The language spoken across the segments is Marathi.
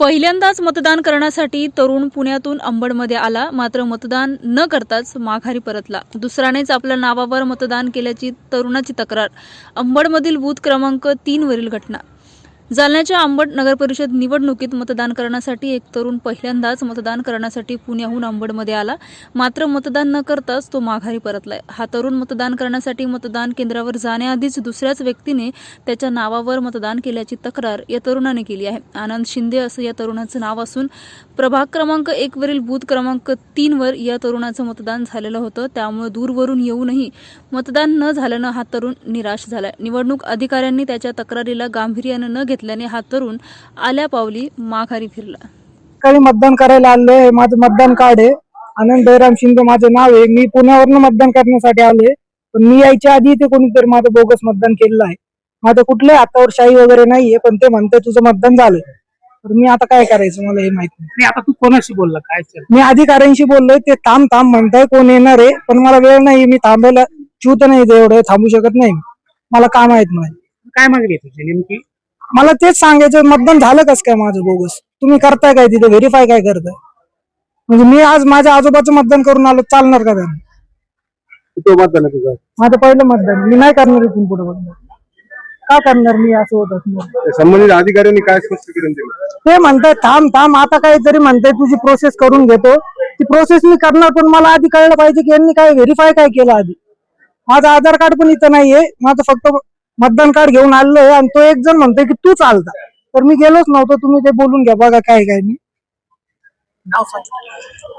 पहिल्यांदाच मतदान करण्यासाठी तरुण पुण्यातून अंबडमध्ये आला मात्र मतदान न करताच माघारी परतला. दुसऱ्यानेच आपल्या नावावर मतदान केल्याची तरुणाची तक्रार. अंबडमधील बूथ क्रमांक तीन वरील घटना. जालन्याच्या आंबट नगरपरिषद निवडणुकीत मतदान करण्यासाठी एक तरुण पहिल्यांदाच मतदान करण्यासाठी पुण्याहून अंबडमध्ये आला. मात्र मतदान न करताच तो माघारी परतलाय. हा तरुण मतदान करण्यासाठी मतदान केंद्रावर जाण्याआधीच दुसऱ्याच व्यक्तीने त्याच्या नावावर मतदान केल्याची तक्रार या तरुणाने केली आहे. आनंद शिंदे असं या तरुणाचं नाव असून प्रभाग क्रमांक एकवरील बूथ क्रमांक तीनवर या तरुणाचं मतदान झालेलं होतं. त्यामुळे दूरवरून येऊनही मतदान न झाल्यानं हा तरुण निराश झालाय. निवडणूक अधिकाऱ्यांनी त्याच्या तक्रारीला गांभीर्यानं न घेतल्याने हा तरुण आल्या पावली माघारी फिरला. सकाळी मतदान करायला आलोय हे माझं मतदान कार्ड आहे. आनंद बैराम शिंदे माझं नाव आहे. मी पुण्यावरनं मतदान करण्यासाठी आलोय पण मी यायच्या आधी ते कोणीतरी माझं बोगस मतदान केलेलं आहे. माझं कुठल्याही हातावर शाही वगैरे नाहीये पण ते म्हणते तुझं मतदान झालं तर मी आता काय करायचं मला हे माहीत नाही. आता तू कोणाशी बोलला? काय चल मी अधिकाऱ्यांशी बोललोय. ते थांब थांब म्हणताय कोण येणार आहे? पण मला वेळ नाही मी थांबायला चिवत नाही ते एवढं थांबू शकत नाही मला काम आहेत नाही काय मागणी आहे तुझी नेमकी? मला तेच सांगायचं मतदान झालं कस काय माझं बोगस? तुम्ही करताय काय तिथे? व्हेरीफाय काय करताय? म्हणजे मी आज माझ्या आजोबाचं मतदान करून आलो चालणार का त्यांना? तो मतदान आहे तुझं? माझं पहिलं मतदान. मी नाही करणार इथून पुढे मतदान. का करणार मी असं होत असणार? संबंधित अधिकाऱ्यांनी काय स्पष्टीकरण दिलं ते म्हणताय थांब थांब आता काहीतरी म्हणताय तुझी प्रोसेस करून घेतो. ती प्रोसेस मी करणार पण मला आधी कळलं पाहिजे की यांनी काय व्हेरीफाय काय केलं आधी. माझं आधार कार्ड पण इथं नाहीये माझं फक्त मतदान कार्ड घेऊन आलोय आणि तो एक जण म्हणतोय की तू चालता तर मी गेलोच नव्हतो तुम्ही ते बोलून घ्या बघा काय काय मी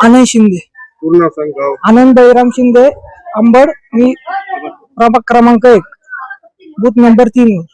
आनंद शिंदे. पूर्ण आनंद बैराम शिंदे अंबड मी प्रभाग क्रमांक एक बूथ नंबर तीन वर.